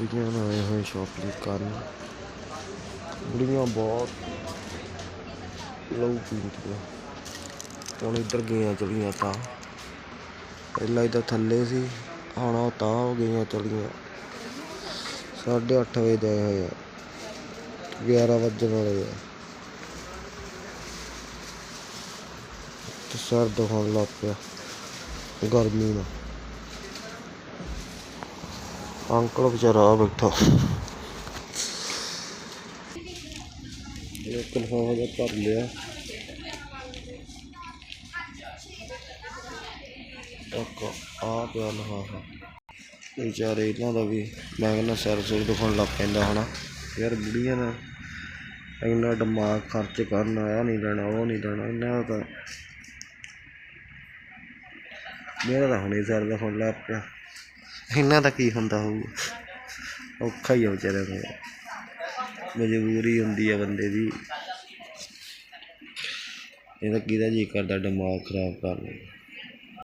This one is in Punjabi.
ਬੁੜੀਆਂ ਨਾਲ ਆਏ ਹੋਏ ਸ਼ਾਪਿੰਗ ਕਰਨ ਬੁੜੀਆਂ ਬਹੁਤ ਲਹੂ ਪੀਂਦੀਆਂ। ਹੁਣ ਇੱਧਰ ਗਈਆਂ ਚਲੀਆਂ ਤਾਂ। ਪਹਿਲਾਂ ਇੱਧਰ ਥੱਲੇ ਸੀ, ਹੁਣ ਉਹ ਤਾਂ ਹੋ ਗਈਆਂ ਚਲੀਆਂ। ਸਾਢੇ ਅੱਠ ਵਜੇ ਦੇ ਆਏ ਹੋਏ ਆ 11 ਵੱਜਣ ਵਾਲੇ ਆ। ਤੇ ਸਰਦ ਹੋਣ ਲੱਗ ਪਿਆ ਗਰਮੀ ਨਾਲ। ਅੰਕਲ ਵਿਚਾਰਾ ਆ ਬੈਠਾ। ਇਹ ਕਲਫਾਵਾ ਜਿਹਾ ਭਰ ਲਿਆ। ਇੱਕ ਆ ਪਿਆ ਲਫਾਫਾ ਵਿਚਾਰੇ ਇਹਨਾਂ ਦਾ ਵੀ ਮੈਂ ਕਹਿੰਦਾ ਸਿਰ ਸੁਰ ਦੁਖਣ ਲੱਗ ਪੈਂਦਾ ਹਨਾ। ਯਾਰ ਬੁੜੀਆਂ ਦਾ ਇੰਨਾ ਦਿਮਾਗ ਖਰਚ ਕਰਨ ਆਇਆ ਨਹੀਂ ਲੈਣਾ ਉਹ ਨਹੀਂ ਲੈਣਾ ਇਹਨਾਂ ਦਾ ਤਾਂ ਮੇਰਾ ਤਾਂ ਹੁਣੇ ਸਿਰ ਦੁਖਣ ਲੱਗ ਪਿਆ। ਇਹਨਾਂ ਦਾ ਕੀ ਹੁੰਦਾ ਹੋਊ? ਔਖਾ ਹੀ ਆ ਵਿਚਾਰਿਆਂ ਨੂੰ। ਮਜਬੂਰੀ ਹੁੰਦੀ ਆ ਬੰਦੇ ਦੀ। ਇਹਦਾ ਕਿਹਦਾ ਜੀ ਕਰਦਾ ਦਿਮਾਗ ਖਰਾਬ ਕਰ ਲੈ